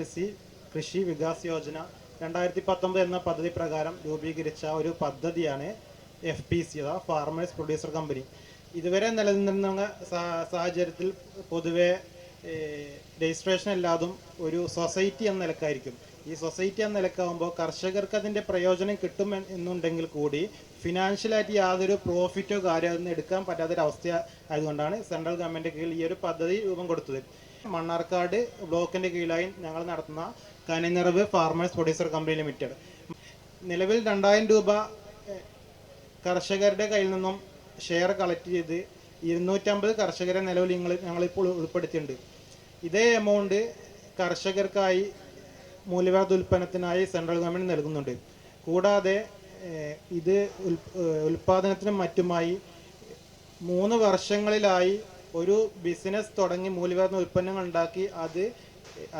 S കൃഷി വികാസ് യോജന രണ്ടായിരത്തി പത്തൊമ്പത് എന്ന പദ്ധതി പ്രകാരം രൂപീകരിച്ച ഒരു പദ്ധതിയാണ് എഫ് പി സി അഥവാ ഫാർമേഴ്സ് പ്രൊഡ്യൂസർ കമ്പനി ഇതുവരെ നിലനിന്ന സാ- സാഹചര്യത്തിൽ പൊതുവെ രജിസ്ട്രേഷൻ അല്ലാതും ഒരു സൊസൈറ്റി എന്ന നിലക്കായിരിക്കും. ഈ സൊസൈറ്റി എന്ന നിലക്കാവുമ്പോൾ കർഷകർക്ക് അതിന്റെ പ്രയോജനം കിട്ടും എന്നുണ്ടെങ്കിൽ കൂടി ഫിനാൻഷ്യലായിട്ട് യാതൊരു പ്രോഫിറ്റോ കാര്യമോ ഒന്നും എടുക്കാൻ പറ്റാത്തൊരവസ്ഥ ആയതുകൊണ്ടാണ് സെൻട്രൽ ഗവൺമെന്റ് കീഴിൽ ഈ ഒരു പദ്ധതി രൂപം കൊടുത്തത്. മണ്ണാർക്കാട് ബ്ലോക്കിന്റെ കീഴിലായി ഞങ്ങൾ നടത്തുന്ന Kaniniravu farmers producer company limited നിലവിൽ രണ്ടായിരം രൂപ കർഷകരുടെ കയ്യിൽ നിന്നും ഷെയർ കളക്ട് ചെയ്ത് ഇരുന്നൂറ്റമ്പത് കർഷകരെ നിലവിൽ ഞങ്ങൾ ഞങ്ങളിപ്പോൾ ഉൾപ്പെടുത്തിയിട്ടുണ്ട്. ഇതേ എമൗണ്ട് കർഷകർക്കായി മൂല്യവർദ്ധ ഉൽപ്പന്നത്തിനായി സെൻട്രൽ ഗവൺമെന്റ് നൽകുന്നുണ്ട്. കൂടാതെ ഇത് ഉൽപാദനത്തിനും മറ്റുമായി മൂന്ന് വർഷങ്ങളിലായി ഒരു ബിസിനസ് തുടങ്ങി മൂല്യവാദ ഉൽപ്പന്നങ്ങൾ ഉണ്ടാക്കി അത്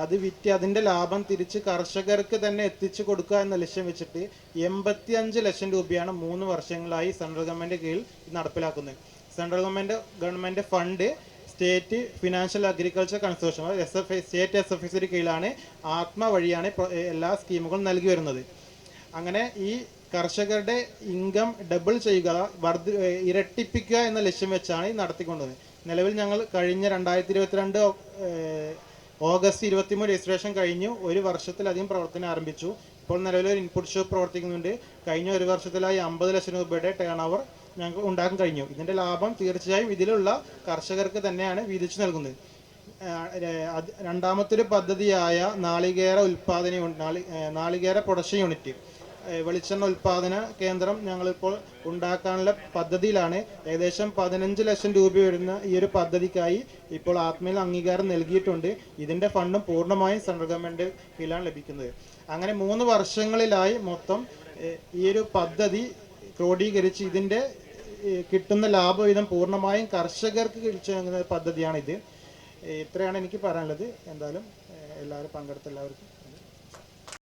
അത് വിറ്റ് അതിന്റെ ലാഭം തിരിച്ച് കർഷകർക്ക് തന്നെ എത്തിച്ചു കൊടുക്കുക എന്ന ലക്ഷ്യം വെച്ചിട്ട് എൺപത്തി അഞ്ച് ലക്ഷം രൂപയാണ് മൂന്ന് വർഷങ്ങളായി സെൻട്രൽ ഗവൺമെന്റ് കീഴിൽ നടപ്പിലാക്കുന്നത്. Central government government fund state financial agriculture consortium S F state S F ഐസിന് കീഴിലാണ് ആത്മ വഴിയാണ് എല്ലാ സ്കീമുകളും നൽകി വരുന്നത്. അങ്ങനെ ഈ കർഷകരുടെ ഇൻകം ഡബിൾ ചെയ്യുക വർദ്ധി ഇരട്ടിപ്പിക്കുക എന്ന ലക്ഷ്യം വെച്ചാണ് ഈ നടത്തിക്കൊണ്ടത്. നിലവിൽ ഞങ്ങൾ കഴിഞ്ഞ രണ്ടായിരത്തി ഇരുപത്തിരണ്ട് ഓഗസ്റ്റ് ഇരുപത്തിമൂന്ന് രജിസ്ട്രേഷൻ കഴിഞ്ഞു. ഒരു വർഷത്തിലധികം പ്രവർത്തനം ആരംഭിച്ചു. ഇപ്പോൾ നിലവിൽ ഒരു ഇൻപുട്ട് ഷോപ്പ് പ്രവർത്തിക്കുന്നുണ്ട്. കഴിഞ്ഞ ഒരു വർഷത്തിലായി അമ്പത് ലക്ഷം രൂപയുടെ ടേൺ ഓവർ ഞങ്ങൾക്ക് ഉണ്ടാക്കാൻ കഴിഞ്ഞു. ഇതിന്റെ ലാഭം തീർച്ചയായും ഇതിലുള്ള കർഷകർക്ക് തന്നെയാണ് വീതിച്ചു നൽകുന്നത്. രണ്ടാമത്തെ പദ്ധതിയായ നാളികേര ഉൽപാദന നാളികേര പ്രൊഡക്ഷൻ യൂണിറ്റ് വെളിച്ചെണ്ണ ഉൽപാദന കേന്ദ്രം ഞങ്ങളിപ്പോൾ ഉണ്ടാക്കാനുള്ള പദ്ധതിയിലാണ്. ഏകദേശം പതിനഞ്ച് ലക്ഷം രൂപ വരുന്ന ഈ ഒരു പദ്ധതിക്കായി ഇപ്പോൾ ആത്മയിൽ അംഗീകാരം നൽകിയിട്ടുണ്ട്. ഇതിന്റെ ഫണ്ടും പൂർണമായും സെൻട്രൽ ഗവൺമെന്റ് കീഴിലാണ് ലഭിക്കുന്നത്. അങ്ങനെ മൂന്ന് വർഷങ്ങളിലായി മൊത്തം ഈ ഒരു പദ്ധതി ക്രോഡീകരിച്ച് ഇതിന്റെ കിട്ടുന്ന ലാഭവിധം പൂർണമായും കർഷകർക്ക് കിഴിച്ചു പദ്ധതിയാണിത്. ഇത്രയാണ് എനിക്ക് പറയാനുള്ളത്. എന്തായാലും എല്ലാവരും പങ്കെടുത്ത എല്ലാവർക്കും